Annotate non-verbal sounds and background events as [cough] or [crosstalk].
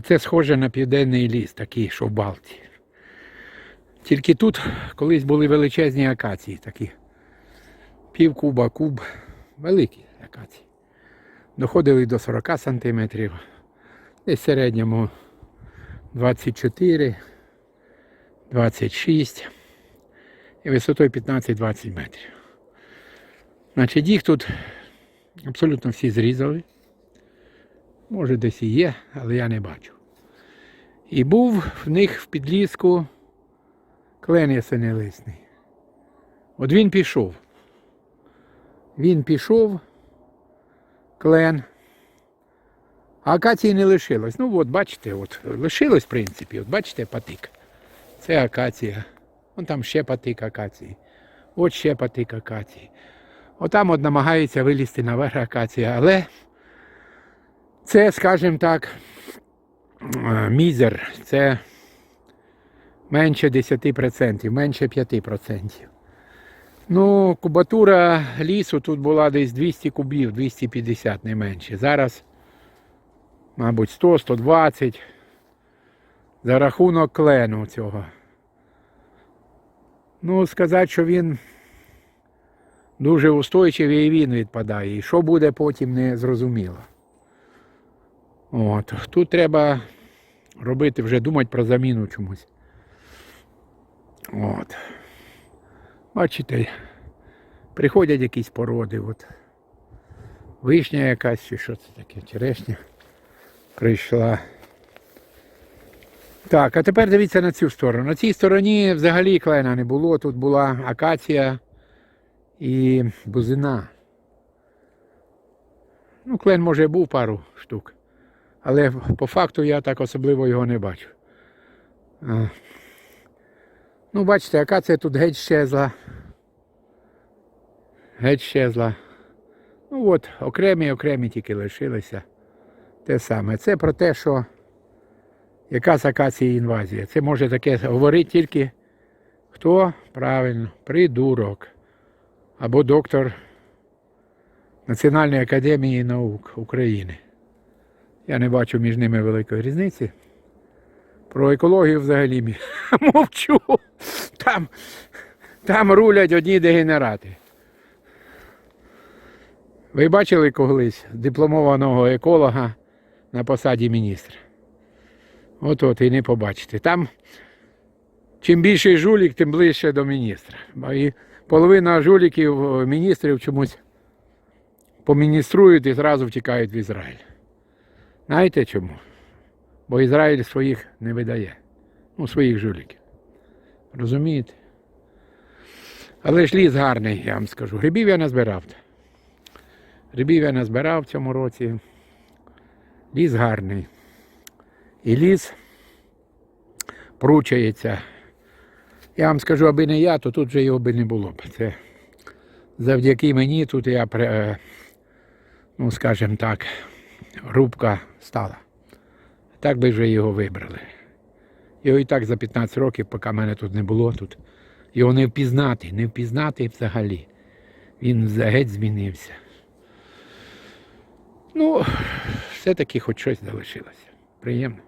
Оце схоже на південний ліс, такий, що в Балтії. Тільки тут колись були величезні акації такі. Пів куба, куб. Великі акації. Доходили до 40 сантиметрів. Десь в середньому 24, 26 і висотою 15-20 метрів. Значить, їх тут абсолютно всі зрізали. Може десь і є, але я не бачу. І був в них в підліску клен ясенелисний. От він пішов. Він пішов, клен. А акації не лишилось. Ну от бачите, от лишилось в принципі, от бачите патик. Це акація. Вон там ще патик акації. От ще патик акації. Отам от намагається вилізти наверх акація, але це, скажімо так, е, мізер, це менше 10%, менше 5%. Ну, кубатура лісу тут була десь 200 кубів, 250 не менше. Зараз, мабуть, 100-120 за рахунок клену цього. Ну, сказати, що він дуже устойчивий і він відпадає. І що буде потім, не зрозуміло. От. Тут треба робити, вже думати про заміну чомусь. От. Бачите, приходять якісь породи. От. Вишня якась чи що це таке, черешня прийшла. Так, а тепер дивіться на цю сторону. На цій стороні взагалі клена не було. Тут була акація і бузина. Ну, клен може був пару штук. Але по факту я так особливо його не бачу. Ну, бачите, акація тут геть щезла. Геть щезла. Ну от, окремі, окремі тільки лишилися. Те саме. Це про те, що яка з акації інвазія. Це може таке говорити тільки хто правильно, придурок або доктор Національної академії наук України. Я не бачу між ними великої різниці. Про екологію взагалі [laughs] мовчу. Там, там рулять одні дегенерати. Ви бачили колись дипломованого еколога на посаді міністра? От от і не побачите. Там чим більший жулік, тим ближче до міністра. І половина жуліків е, міністрів чомусь помініструють і зразу втікають в Ізраїль. Знаєте чому? Бо Ізраїль своїх не видає. Ну, своїх жуліків. Розумієте? Але ж ліс гарний, я вам скажу. Грибів я назбирав. Грибів я назбирав в цьому році. Ліс гарний. І ліс пручається. Я вам скажу, аби не я, то тут вже його би не було б. Це завдяки мені тут я, ну скажімо так, рубка стала. Так би вже його вибрали. Його і так за 15 років, поки мене тут не було, тут його не впізнати, не впізнати взагалі. Він взагалі змінився. Ну, все-таки хоч щось залишилося. Приємно.